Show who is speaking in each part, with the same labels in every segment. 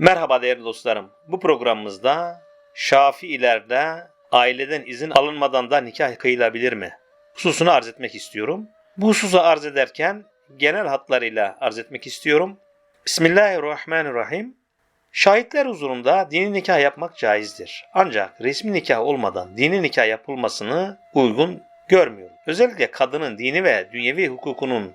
Speaker 1: Merhaba değerli dostlarım. Bu programımızda Şafiilerde aileden izin alınmadan da nikah kıyılabilir mi? Hususunu arz etmek istiyorum. Bu hususu arz ederken genel hatlarıyla arz etmek istiyorum. Bismillahirrahmanirrahim. Şahitler huzurunda dini nikah yapmak caizdir. Ancak resmi nikah olmadan dini nikah yapılmasını uygun görmüyorum. Özellikle kadının dini ve dünyevi hukukunun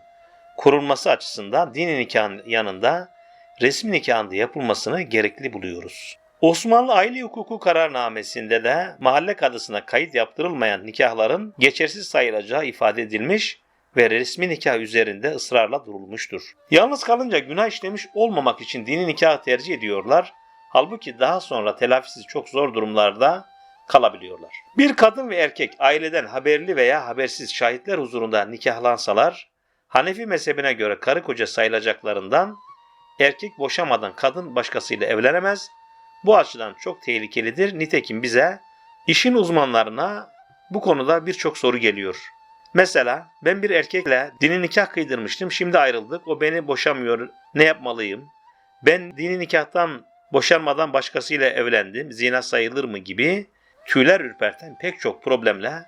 Speaker 1: korunması açısından dini nikahın yanında resmi nikahın da yapılmasını gerekli buluyoruz. Osmanlı Aile Hukuku kararnamesinde de mahalle kadısına kayıt yaptırılmayan nikahların geçersiz sayılacağı ifade edilmiş ve resmi nikah üzerinde ısrarla durulmuştur. Yalnız kalınca günah işlemiş olmamak için dini nikahı tercih ediyorlar. Halbuki daha sonra telafisi çok zor durumlarda kalabiliyorlar. Bir kadın ve erkek aileden haberli veya habersiz şahitler huzurunda nikahlansalar, Hanefi mezhebine göre karı koca sayılacaklarından erkek boşamadan kadın başkasıyla evlenemez. Bu açıdan çok tehlikelidir. Nitekim bize işin uzmanlarına bu konuda birçok soru geliyor. Mesela ben bir erkekle dini nikah kıydırmıştım. Şimdi ayrıldık. O beni boşamıyor. Ne yapmalıyım? Ben dini nikahtan boşanmadan başkasıyla evlendim. Zina sayılır mı gibi tüyler ürperten pek çok problemle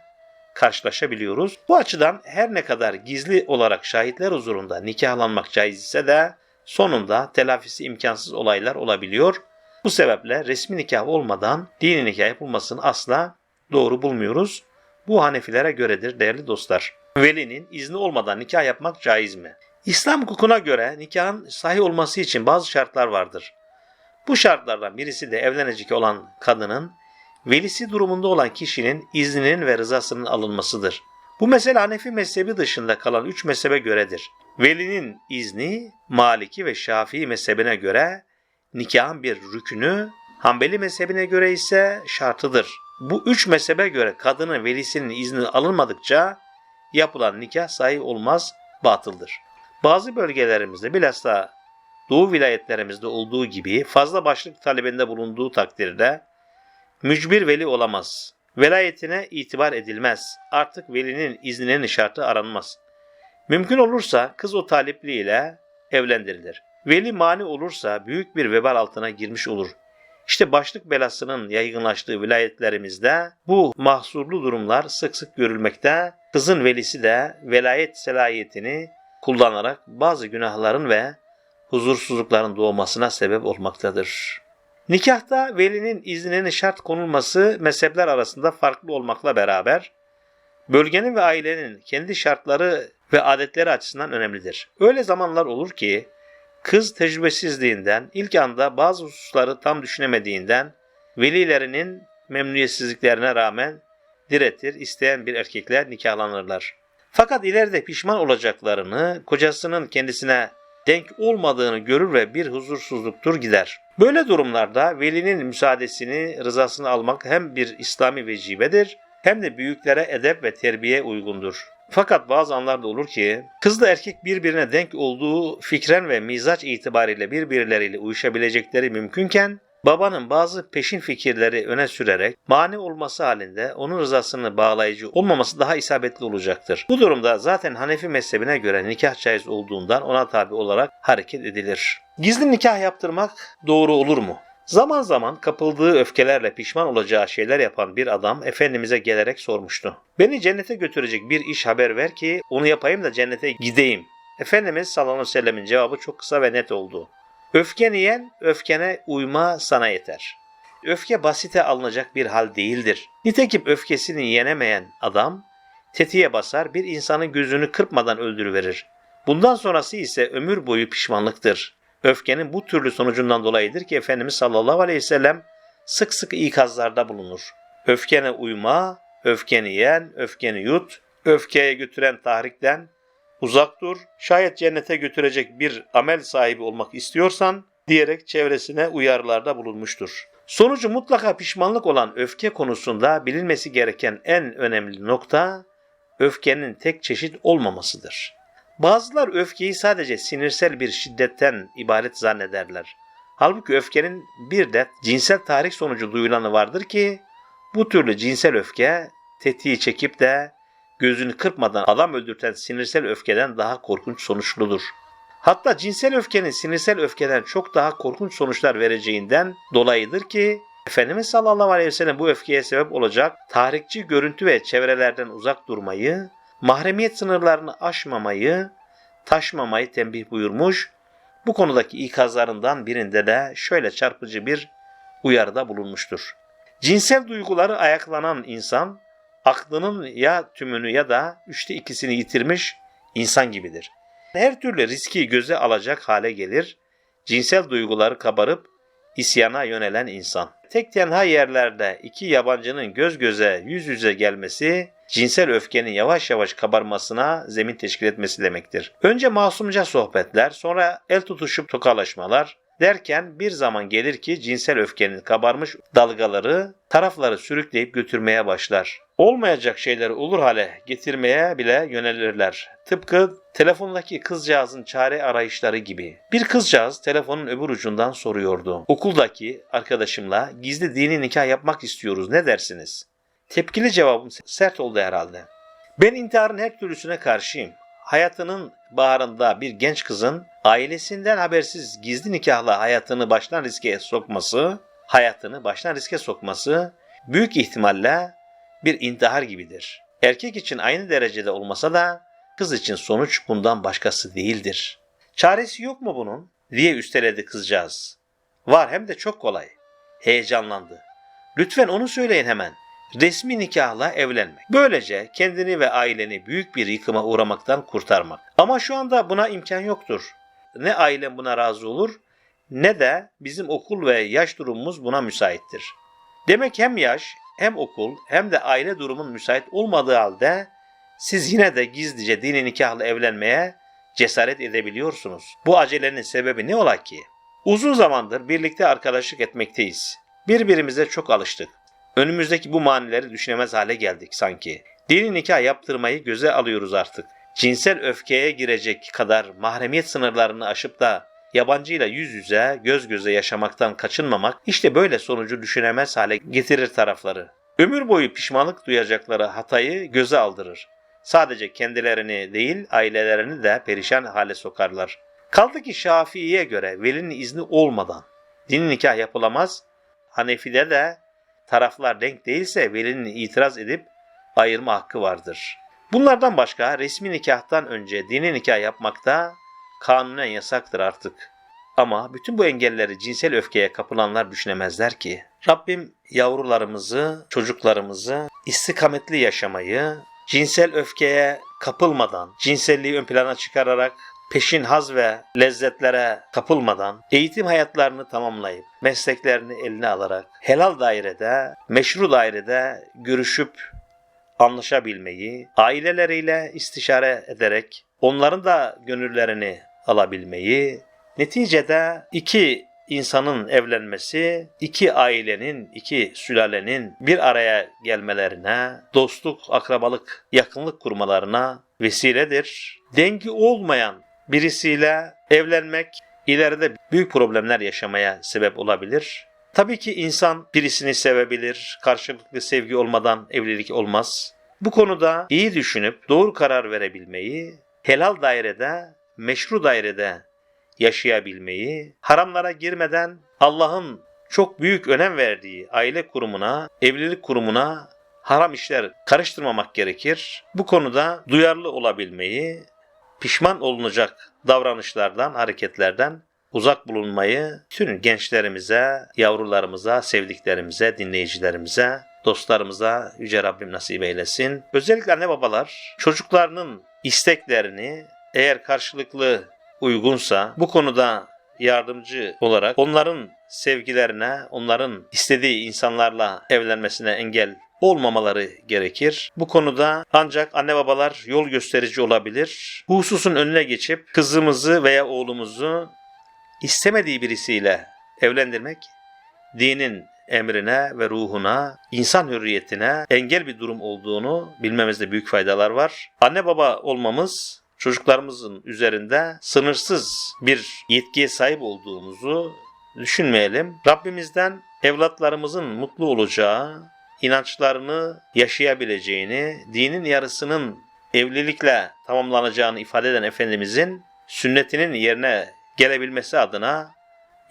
Speaker 1: karşılaşabiliyoruz. Bu açıdan her ne kadar gizli olarak şahitler huzurunda nikahlanmak caiz ise de sonunda telafisi imkansız olaylar olabiliyor. Bu sebeple resmi nikah olmadan dini nikah yapılmasını asla doğru bulmuyoruz. Bu Hanefilere göredir değerli dostlar. Velinin izni olmadan nikah yapmak caiz mi? İslam hukukuna göre nikahın sahih olması için bazı şartlar vardır. Bu şartlardan birisi de evlenecek olan kadının velisi durumunda olan kişinin izninin ve rızasının alınmasıdır. Bu mesele Hanefi mezhebi dışında kalan üç mezhebe göredir. Velinin izni Maliki ve Şafii mezhebine göre nikahın bir rükünü, Hanbeli mezhebine göre ise şartıdır. Bu üç mezhebe göre kadının velisinin izni alınmadıkça yapılan nikah sahih olmaz, batıldır. Bazı bölgelerimizde bilhassa Doğu vilayetlerimizde olduğu gibi fazla başlık talebinde bulunduğu takdirde mücbir veli olamaz. Velayetine itibar edilmez. Artık velinin izninin şartı aranmaz. Mümkün olursa kız o talipliyle evlendirilir. Veli mani olursa büyük bir vebal altına girmiş olur. İşte başlık belasının yaygınlaştığı vilayetlerimizde bu mahsurlu durumlar sık sık görülmekte. Kızın velisi de velayet selayetini kullanarak bazı günahların ve huzursuzlukların doğmasına sebep olmaktadır. Nikahta velinin izninin şart konulması mezhepler arasında farklı olmakla beraber bölgenin ve ailenin kendi şartları ve adetleri açısından önemlidir. Öyle zamanlar olur ki kız tecrübesizliğinden ilk anda bazı hususları tam düşünemediğinden velilerinin memnuniyetsizliklerine rağmen diretir, isteyen bir erkekle nikahlanırlar. Fakat ileride pişman olacaklarını, kocasının kendisine denk olmadığını görür ve bir huzursuzluktur gider. Böyle durumlarda velinin müsaadesini, rızasını almak hem bir İslami vecibedir hem de büyüklere edep ve terbiye uygundur. Fakat bazı anlarda olur ki kızla erkek birbirine denk olduğu fikren ve mizaç itibariyle birbirleriyle uyuşabilecekleri mümkünken babanın bazı peşin fikirleri öne sürerek mani olması halinde onun rızasını bağlayıcı olmaması daha isabetli olacaktır. Bu durumda zaten Hanefi mezhebine göre nikah caiz olduğundan ona tabi olarak hareket edilir. Gizli nikah yaptırmak doğru olur mu? Zaman zaman kapıldığı öfkelerle pişman olacağı şeyler yapan bir adam Efendimiz'e gelerek sormuştu. Beni cennete götürecek bir iş haber ver ki onu yapayım da cennete gideyim. Efendimiz sallallahu aleyhi ve sellemin cevabı çok kısa ve net oldu. Öfkeni yen, öfkene uyma sana yeter. Öfke basite alınacak bir hal değildir. Nitekim öfkesini yenemeyen adam tetiğe basar bir insanın gözünü kırpmadan öldürüverir. Bundan sonrası ise ömür boyu pişmanlıktır. Öfkenin bu türlü sonucundan dolayıdır ki Efendimiz sallallahu aleyhi ve sellem sık sık ikazlarda bulunur. Öfkene uyma, öfkeni yen, öfkeni yut, öfkeye götüren tahrikten uzak dur. Şayet cennete götürecek bir amel sahibi olmak istiyorsan diyerek çevresine uyarılarda bulunmuştur. Sonucu mutlaka pişmanlık olan öfke konusunda bilinmesi gereken en önemli nokta öfkenin tek çeşit olmamasıdır. Bazılar öfkeyi sadece sinirsel bir şiddetten ibaret zannederler. Halbuki öfkenin bir de cinsel tahrik sonucu duyulanı vardır ki bu türlü cinsel öfke tetiği çekip de gözünü kırpmadan adam öldürten sinirsel öfkeden daha korkunç sonuçludur. Hatta cinsel öfkenin sinirsel öfkeden çok daha korkunç sonuçlar vereceğinden dolayıdır ki Efendimiz sallallahu aleyhi ve sellem bu öfkeye sebep olacak tahrikçi görüntü ve çevrelerden uzak durmayı, mahremiyet sınırlarını aşmamayı, taşmamayı tembih buyurmuş. Bu konudaki ikazlarından birinde de şöyle çarpıcı bir uyarıda bulunmuştur. Cinsel duyguları ayaklanan insan, aklının ya tümünü ya da üçte ikisini yitirmiş insan gibidir. Her türlü riski göze alacak hale gelir, cinsel duyguları kabarıp isyana yönelen insan. Tek tenha yerlerde iki yabancının göz göze yüz yüze gelmesi, cinsel öfkenin yavaş yavaş kabarmasına zemin teşkil etmesi demektir. Önce masumca sohbetler, sonra el tutuşup tokalaşmalar, derken bir zaman gelir ki cinsel öfkenin kabarmış dalgaları tarafları sürükleyip götürmeye başlar. Olmayacak şeyleri olur hale getirmeye bile yönelirler. Tıpkı telefondaki kızcağızın çare arayışları gibi. Bir kızcağız telefonun öbür ucundan soruyordu. Okuldaki arkadaşımla gizli dini nikah yapmak istiyoruz ne dersiniz? Tepkili cevabım sert oldu herhalde. Ben intiharın her türlüsüne karşıyım. Hayatının baharında bir genç kızın ailesinden habersiz gizli nikahla hayatını baştan riske sokması, hayatını baştan riske sokması büyük ihtimalle bir intihar gibidir. Erkek için aynı derecede olmasa da kız için sonuç bundan başkası değildir. Çaresi yok mu bunun? diye üsteledi kızcağız. Var hem de çok kolay. Heyecanlandı. Lütfen onu söyleyin hemen. Resmi nikahla evlenmek. Böylece kendini ve aileni büyük bir yıkıma uğramaktan kurtarmak. Ama şu anda buna imkan yoktur. Ne ailem buna razı olur ne de bizim okul ve yaş durumumuz buna müsaittir. Demek hem yaş hem okul hem de aile durumun müsait olmadığı halde siz yine de gizlice dini nikahla evlenmeye cesaret edebiliyorsunuz. Bu acelenin sebebi ne ola ki? Uzun zamandır birlikte arkadaşlık etmekteyiz. Birbirimize çok alıştık. Önümüzdeki bu manileri düşünemez hale geldik sanki. Dini nikah yaptırmayı göze alıyoruz artık. Cinsel öfkeye girecek kadar mahremiyet sınırlarını aşıp da yabancıyla yüz yüze, göz göze yaşamaktan kaçınmamak işte böyle sonucu düşünemez hale getirir tarafları. Ömür boyu pişmanlık duyacakları hatayı göze aldırır. Sadece kendilerini değil ailelerini de perişan hale sokarlar. Kaldı ki Şafii'ye göre velinin izni olmadan dini nikah yapılamaz. Hanefi'de de taraflar denk değilse velinin itiraz edip ayırma hakkı vardır. Bunlardan başka resmi nikahtan önce dini nikah yapmakta kanunen yasaktır artık. Ama bütün bu engelleri cinsel öfkeye kapılanlar düşünemezler ki. Rabbim yavrularımızı, çocuklarımızı istikametli yaşamayı, cinsel öfkeye kapılmadan, cinselliği ön plana çıkararak peşin haz ve lezzetlere kapılmadan eğitim hayatlarını tamamlayıp mesleklerini eline alarak helal dairede, meşru dairede görüşüp anlaşabilmeyi, aileleriyle istişare ederek onların da gönüllerini alabilmeyi, neticede iki insanın evlenmesi, iki ailenin, iki sülalenin bir araya gelmelerine, dostluk, akrabalık, yakınlık kurmalarına vesiledir. Dengi olmayan birisiyle evlenmek ileride büyük problemler yaşamaya sebep olabilir. Tabii ki insan birisini sevebilir, karşılıklı sevgi olmadan evlilik olmaz. Bu konuda iyi düşünüp doğru karar verebilmeyi, helal dairede, meşru dairede yaşayabilmeyi, haramlara girmeden Allah'ın çok büyük önem verdiği aile kurumuna, evlilik kurumuna haram işler karıştırmamak gerekir. Bu konuda duyarlı olabilmeyi, pişman olunacak davranışlardan, hareketlerden uzak bulunmayı tüm gençlerimize, yavrularımıza, sevdiklerimize, dinleyicilerimize, dostlarımıza Yüce Rabbim nasip eylesin. Özellikle anne babalar çocuklarının isteklerini eğer karşılıklı uygunsa bu konuda yardımcı olarak onların sevgilerine, onların istediği insanlarla evlenmesine engel olmamaları gerekir. Bu konuda ancak anne babalar yol gösterici olabilir. Bu hususun önüne geçip kızımızı veya oğlumuzu istemediği birisiyle evlendirmek dinin emrine ve ruhuna, insan hürriyetine engel bir durum olduğunu bilmemizde büyük faydalar var. Anne baba olmamız çocuklarımızın üzerinde sınırsız bir yetkiye sahip olduğumuzu düşünmeyelim. Rabbimizden evlatlarımızın mutlu olacağı, inançlarını yaşayabileceğini, dinin yarısının evlilikle tamamlanacağını ifade eden Efendimizin sünnetinin yerine gelebilmesi adına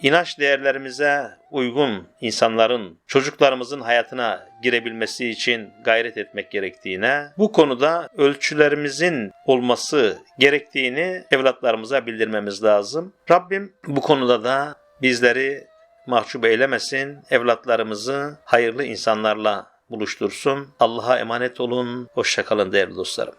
Speaker 1: inanç değerlerimize uygun insanların çocuklarımızın hayatına girebilmesi için gayret etmek gerektiğine, bu konuda ölçülerimizin olması gerektiğini evlatlarımıza bildirmemiz lazım. Rabbim bu konuda da bizleri mahcup eylemesin, evlatlarımızı hayırlı insanlarla buluştursun. Allah'a emanet olun. Hoşçakalın değerli dostlarım.